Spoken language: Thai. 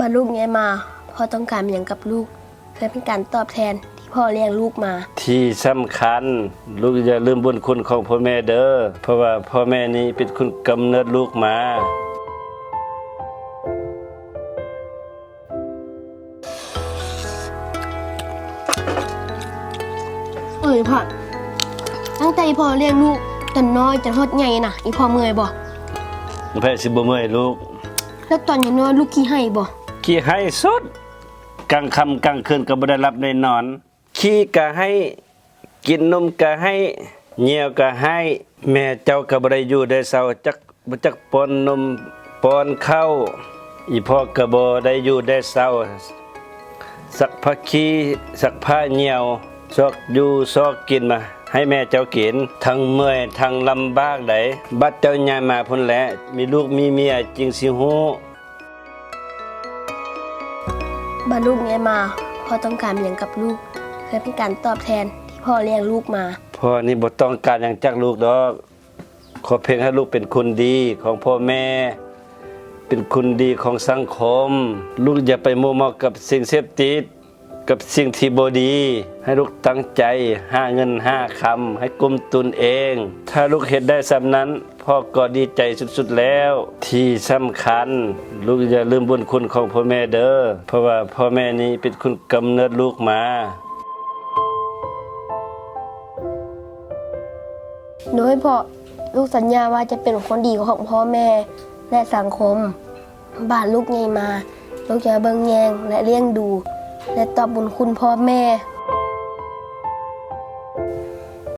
บรรลูกไงมาพ่อต้องการอย่างกับลูกเพื่อเป็นการตอบแทนที่พ่อเลี้ยงลูกมา ที่สำคัญ ลูกอย่าลืมบุญคุณของพ่อแม่เด้อเพราะว่าพ่อแม่นี้เป็นคนกำเนิดลูกมาเอ้ยพ่อตั้งแต่อีพ่อเลี้ยงลูกจนน้อยจนฮอดใหญ่น่ะอีพ่อเมื่อยบ่แพ้สิบ่เมื่อยลูก แล้วตอนยังน้อยลูกขี้ให้บ่ ขี้ให้สุดกลางค่ำกลางคืนก็บ่ได้หลับได้นอน ขี้ก็ให้กินนมก็ให้เหนียวก็ให้แม่เจ้าก็บ่ได้อยู่ได้เศร้าจักบ่จักปอนนมปอนข้าวอีพ่อก็บ่ได้อยู่ได้เศร้าสักพักขี้สักผ้าเหนียวซอกอยู่ซอกกินมาให้แม่เจ้ากินทั้งเมื่อยทั้งลำบากไดบัดเจ้าใหญ่มาพุ่นแหละมีลูกมีเมียจึงสิฮู้ บรรลูกไงมาพ่อต้องการเลี้ยงกับลูกเพื่อเป็นการตอบแทนที่พ่อเลี้ยงลูกมาพ่อนี่บ่ต้องการอย่างจากลูกดอกขอเพียงให้ลูกเป็นคนดีของพ่อแม่ เป็นคนดีของสังคม ลูกอย่าไปมัวเมากับสิ่งเสพติด กับสิ่งที่บดี ให้ลูกตั้งใจห้าเงินห้าคำให้กุมตุนเอง ถ้าลูกเฮ็ดได้สำนั้นพ่อก็ดีใจสุดๆแล้ว ที่สำคัญ ลูกอย่าลืมบุญคุณของพ่อแม่เด้อเพราะว่าพ่อแม่นี้เป็นคนกำเนิดลูกมาโดยพ่อลูกสัญญาว่าจะเป็นคนดีของพ่อแม่ และสังคม บ้านลูกไงมา ลูกจะเบิ่งแยงและเลี้ยงดู และตอบบุญคุณพ่อแม่